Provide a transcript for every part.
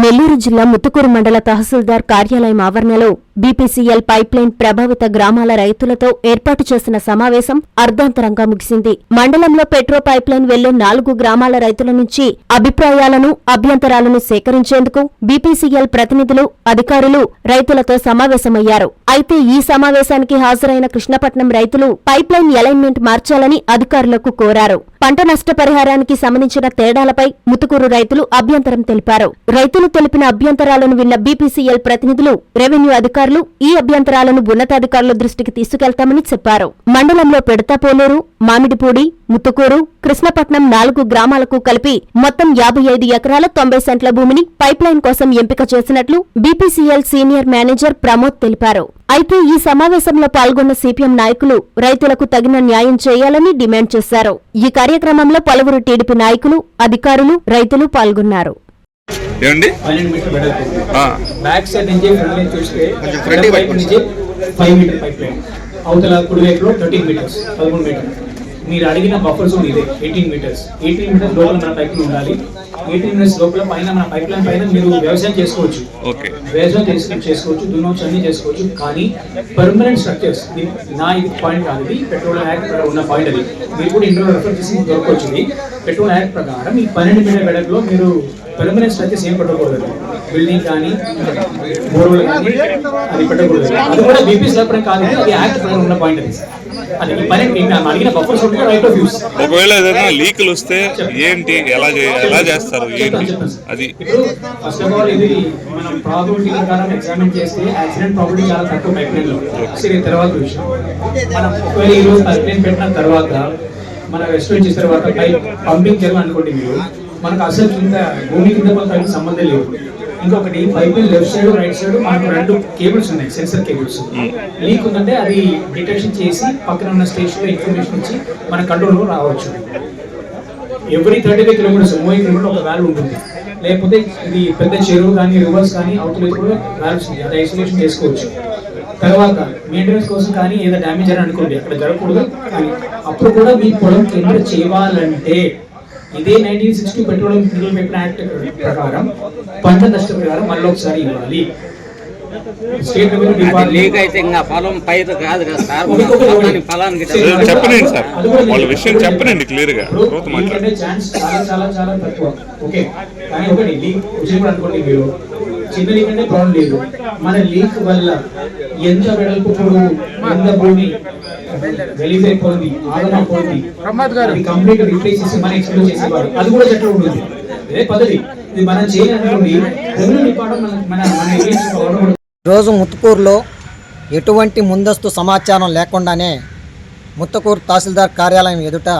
నెల్లూరు జిల్లా ముత్తుకూరు మండల తహసీల్దార్ కార్యాలయం ఆవరణలో బీపీసీఎల్ పైప్లైన్ ప్రభావిత గ్రామాల రైతులతో ఏర్పాటు చేసిన సమావేశం అర్ధాంతరంగా ముగిసింది. మండలంలో పెట్రో పైప్లైన్ వెళ్ళే నాలుగు గ్రామాల రైతుల నుంచి అభిప్రాయాలను అభ్యంతరాలను సేకరించేందుకు బీపీసీఎల్ ప్రతినిధులు అధికారులు రైతులతో సమావేశమయ్యారు. అయితే ఈ సమావేశానికి హాజరైన కృష్ణపట్నం రైతులు పైప్లైన్ అలైన్మెంట్ మార్చాలని అధికారులకు కోరారు. పంట నష్టపరిహారానికి సంబంధించిన తేడాలపై ముతుకూరు రైతులు అభ్యంతరం తెలిపారు. రైతులు తెలిపిన అభ్యంతరాలను విన్న బీపీసీఎల్ ప్రతినిధులు రెవెన్యూ అధికారులు ఈ అభ్యంతరాలను ఉన్నతాధికారుల దృష్టికి తీసుకెళ్తామని చెప్పారు. మండలంలో పెడతాపోలూరు మామిడిపూడి ముత్తుకూరు కృష్ణపట్నం నాలుగు గ్రామాలకు కలిపి మొత్తం యాభై ఐదు ఎకరాల తొంభై సెంట్ల భూమిని పైప్లైన్ కోసం ఎంపిక చేసినట్లు బీపీసీఎల్ సీనియర్ మేనేజర్ ప్రమోద్ తెలిపారు. అయితే ఈ సమావేశంలో పాల్గొన్న సిపిఎం నాయకులు రైతులకు తగిన న్యాయం చేయాలని డిమాండ్ చేశారు. ఈ కార్యక్రమంలో పలువురు టీడీపీ నాయకులు అధికారులు రైతులు పాల్గొన్నారు. ఏమండి? బ్యాక్ సైడ్ నుంచి ఫ్రంట్ చూస్తే ఫ్రంట్ వైపు నుంచి ఫైవ్ మీటర్ పైప్ లైన్ అవతల కుడి వైపులో థర్టీన్ మీటర్స్ పదమూడు మీటర్ మీరు అడిగిన బఫర్ జోన్ ఇదే ఎయిటీన్ మీటర్స్ ఎయిటీన్ మీటర్స్ లోపల మన పైప్ లైన్ ఉండాలి. ఎయిటీన్ మీటర్స్ లోపల పైన మన పైప్ లైన్ పైన మీరు వ్యవసాయం చేసుకోవచ్చు. ఓకే. వ్యవసాయం చేసుకు చేసుకోవచ్చు దున్నవచ్చు అన్ని చేసుకోవచ్చు. కానీ పర్మనెంట్ స్ట్రక్చర్స్ నా ఇది పాయింట్ కాదు ఇది పెట్రోల్ యాక్ట్ ఉన్న పాయింట్ అది. మీరు కూడా ఇందులో రెఫర్ చేసి దొరకవచ్చు పెట్రోల్ యాక్ట్ ప్రకారం ఈ పన్నెండు మీటర్ వెడల్పులో మీరు పర్మనెంట్ స్ట్రక్చర్స్ ఏం పెట్టకూడదు. బిల్డింగ్ కానీ బోర్వెల్ కానీ అది పెట్టకూడదు. అది కూడా బీపీ సరఫరా కాదు. అది యాక్ట్ ప్రకారం ఉన్న పాయింట్ అది. అది ఈ పని నేను అడిగిన బఫర్స్ ఉంటే రైట్ ఆఫ్ యూస్ ఒకవేళ ఏదైనా లీకులు వస్తే ఏంటి? ఎలా ఎలా చేస్తారు? ఏంటి? అది. ఇప్పుడు ఫస్ట్ ఆఫ్ ఆల్ ఇది మనం ప్రాబిలిటీ ప్రకారం ఎగ్జామిన్ చేస్తే యాక్సిడెంట్ ప్రాబిలిటీ చాలా తక్కువ లో. సరే తర్వాత విషయం. మనం ఒకవేళ ఈ రోజు పెట్టిన తర్వాత మన రెస్టారెంట్ చేసిన తర్వాత పైప్ పంపింగ్ మీరు మనకు అసలు కింద భూమి కింద పైపు సంబంధం లేదు ఇంకొకటి line left side right side మనకు రెండు కేబుల్స్ ఉన్నాయి సెన్సర్ కేబుల్స్. లీక్ ఉందంటే అది డిటెక్షన్ చేసి పక్కన ఉన్న స్టేషన్లో ఇన్ఫర్మేషన్ ఇచ్చి మన కంట్రోల్ రావచ్చు. ఎవ్రీ థర్టీ ఫైవ్ కిలోమీటర్స్ మూవీ కిలోమీటర్ ఒక వాల్వ్ ఉంటుంది. లేకపోతే ఇది పెద్ద చెరువు కానీ రివర్స్ కానీ అవుట్లెట్ కూడా వాల్వ్స్ అది ఐసోలేషన్ చేసుకోవచ్చు. తర్వాత మెయింటెనెన్స్ కోసం కానీ ఏదో డ్యామేజ్ అని అనుకోండి అక్కడ జరగకూడదు. కానీ అప్పుడు కూడా మీ పొలం కింద చేయాలంటే ఇదే nineteen sixty petroleum mineral weapon act ప్రకారం పంట నష్ట ప్రకారం మళ్ళీ ఒకసారి ఇవ్వాలి. స్టేట్ రెవెన్యూ అది డిపార్ట్మెంట్ లీక్ అయితే ఇంకా పొలం పైరు కాదు కదా సార్. పొలానికి చెప్పనండి సార్. వాళ్ళ. విషయం చెప్పనండి క్లియర్గా మాట్లాడు. ఛాన్స్ చాలా చాలా చాలా తక్కువ. ఓకే కానీ ఒకటి లీక్ అనుకోండి మీరు. చిన్న లీక్ అంటే ప్రాబ్లం లేదు. మన లీక్ వల్ల ఎంత వెడల్పు పొడవు ఎంత భూమి గలీజ్ అయిపోయింది ఆగమైపోయింది అది కంప్లీట్ రీప్లేస్ చేసి మన ఎక్స్ప్లోర్ చేసేవారు అది కూడా చెట్లు ఉంటుంది. ఇదే పద్ధతి ఇది మనం చేయాలనుకోండి డిపార్ట్మెంట్ మన రోజు ముత్తుకూరులో ఎటువంటి ముందస్తు సమాచారం లేకుండానే ముత్తకూరు తహసీల్దార్ కార్యాలయం ఎదుట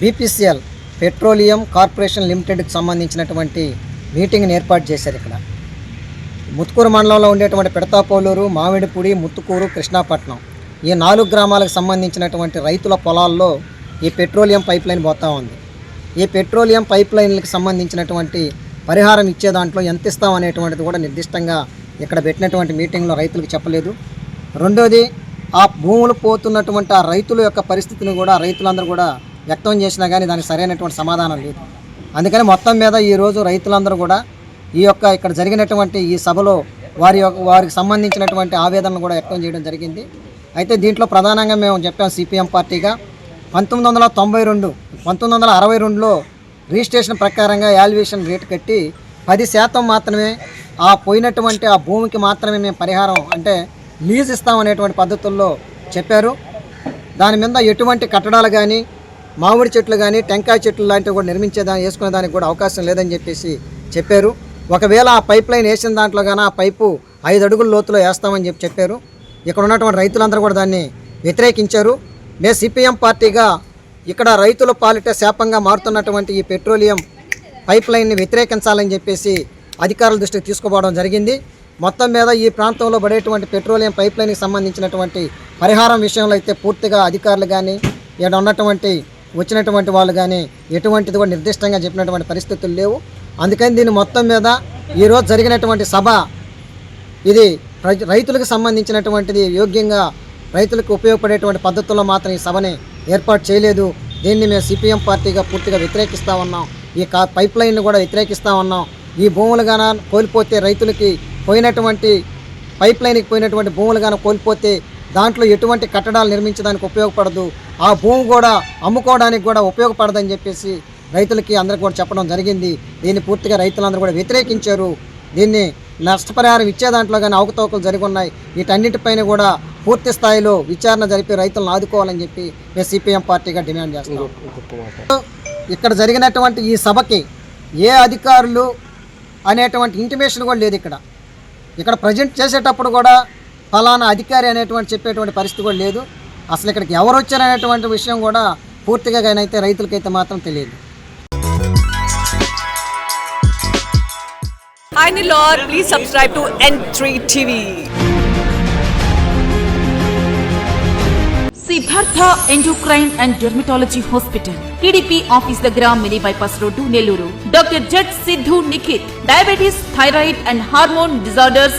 బీపీసీఎల్ పెట్రోలియం కార్పొరేషన్ లిమిటెడ్కి సంబంధించినటువంటి మీటింగ్ని ఏర్పాటు చేశారు ఇక్కడ. ముత్తుకూరు మండలంలో ఉండేటువంటి పెడతాపోలూరు మామిడిపూడి ముత్తుకూరు కృష్ణాపట్నం ఈ నాలుగు గ్రామాలకు సంబంధించినటువంటి రైతుల పొలాల్లో ఈ పెట్రోలియం పైప్ లైన్ పోతా ఉంది. ఈ పెట్రోలియం పైప్ లైన్లకు సంబంధించినటువంటి పరిహారం ఇచ్చే దాంట్లో ఎంత ఇస్తాం అనేటువంటిది కూడా నిర్దిష్టంగా ఇక్కడ పెట్టినటువంటి మీటింగ్లో రైతులకు చెప్పలేదు. రెండోది ఆ భూములు పోతున్నటువంటి ఆ రైతుల యొక్క పరిస్థితిని కూడా రైతులందరూ కూడా వ్యక్తం చేసినా కానీ దానికి సరైనటువంటి సమాధానం లేదు. అందుకని మొత్తం మీద ఈరోజు రైతులందరూ కూడా ఈ యొక్క ఇక్కడ జరిగినటువంటి ఈ సభలో వారి యొక్క వారికి సంబంధించినటువంటి ఆవేదనలు కూడా వ్యక్తం చేయడం జరిగింది. అయితే దీంట్లో ప్రధానంగా మేము చెప్పాం సిపిఎం పార్టీగా. పంతొమ్మిది వందల తొంభై రెండు పంతొమ్మిది వందల అరవై రెండులో రిజిస్ట్రేషన్ ప్రకారంగా యాల్యుయేషన్ రేటు కట్టి పది శాతం మాత్రమే ఆ పోయినటువంటి ఆ భూమికి మాత్రమే మేము పరిహారం అంటే లీజ్ ఇస్తామనేటువంటి పద్ధతుల్లో చెప్పారు. దాని మీద ఎటువంటి కట్టడాలు కానీ మామిడి చెట్లు కానీ టెంకాయ చెట్లు లాంటివి కూడా నిర్మించేదాన్ని వేసుకునే దానికి కూడా అవకాశం లేదని చెప్పేసి చెప్పారు. ఒకవేళ ఆ పైప్ లైన్ వేసిన దాంట్లో కానీ ఆ పైపు ఐదు అడుగుల లోతులో వేస్తామని చెప్పి చెప్పారు. ఇక్కడ ఉన్నటువంటి రైతులందరూ కూడా దాన్ని వ్యతిరేకించారు. మేము సిపిఎం పార్టీగా ఇక్కడ రైతుల పాలిట శాపంగా మారుతున్నటువంటి ఈ పెట్రోలియం పైప్ లైన్ని వ్యతిరేకించాలని చెప్పేసి అధికారుల దృష్టికి తీసుకుపోవడం జరిగింది. మొత్తం మీద ఈ ప్రాంతంలో పడేటువంటి పెట్రోలియం పైప్ లైన్కి సంబంధించినటువంటి పరిహారం విషయంలో అయితే పూర్తిగా అధికారులు కానీ ఇక్కడ ఉన్నటువంటి వచ్చినటువంటి వాళ్ళు కానీ ఎటువంటిది కూడా నిర్దిష్టంగా చెప్పినటువంటి పరిస్థితులు లేవు. అందుకని దీని మొత్తం మీద ఈరోజు జరిగినటువంటి సభ ఇది రై- రైతులకు సంబంధించినటువంటిది యోగ్యంగా రైతులకు ఉపయోగపడేటువంటి పద్ధతుల్లో మాత్రం ఈ సభని ఏర్పాటు చేయలేదు. దీన్ని మేము సిపిఎం పార్టీగా పూర్తిగా వ్యతిరేకిస్తూ ఉన్నాం. ఈ కా పైప్ లైన్ను కూడా వ్యతిరేకిస్తూ ఉన్నాం. ఈ భూములు గాన కోల్పోతే రైతులకి పోయినటువంటి పైప్ లైన్కి పోయినటువంటి భూములు గాన కోల్పోతే దాంట్లో ఎటువంటి కట్టడాలు నిర్మించడానికి ఉపయోగపడదు. ఆ భూమి కూడా అమ్ముకోవడానికి కూడా ఉపయోగపడదని చెప్పేసి రైతులకి అందరికి కూడా చెప్పడం జరిగింది. దీన్ని పూర్తిగా రైతులందరూ కూడా వ్యతిరేకించారు. దీన్ని నష్టపరిహారం ఇచ్చే దాంట్లో కానీ అవకతవకలు జరిగి ఉన్నాయి వీటన్నిటిపైన కూడా పూర్తి స్థాయిలో విచారణ జరిపి రైతులను ఆదుకోవాలని చెప్పి మేము సిపిఎం పార్టీగా డిమాండ్ చేస్తాం ఇక్కడ జరిగినటువంటి ఈ సభకి ఏ అధికారులు అనేటువంటి ఇంటిమేషన్ కూడా లేదు ఇక్కడ. ఇక్కడ ప్రజెంట్ చేసేటప్పుడు కూడా ఫలానా అధికారి అనేటువంటి చెప్పేటువంటి పరిస్థితి కూడా లేదు. అసలు ఇక్కడికి ఎవరు వచ్చారనేటువంటి విషయం కూడా పూర్తిగా అయితే రైతులకైతే మాత్రం తెలియదు. Hi Nilor, please subscribe to N3 TV. Siddhartha endocrine and dermatology hospital TDP office దగ్గర mini bypass road Nellore doctor జట్ Siddhu Nikhith diabetes thyroid and hormone disorders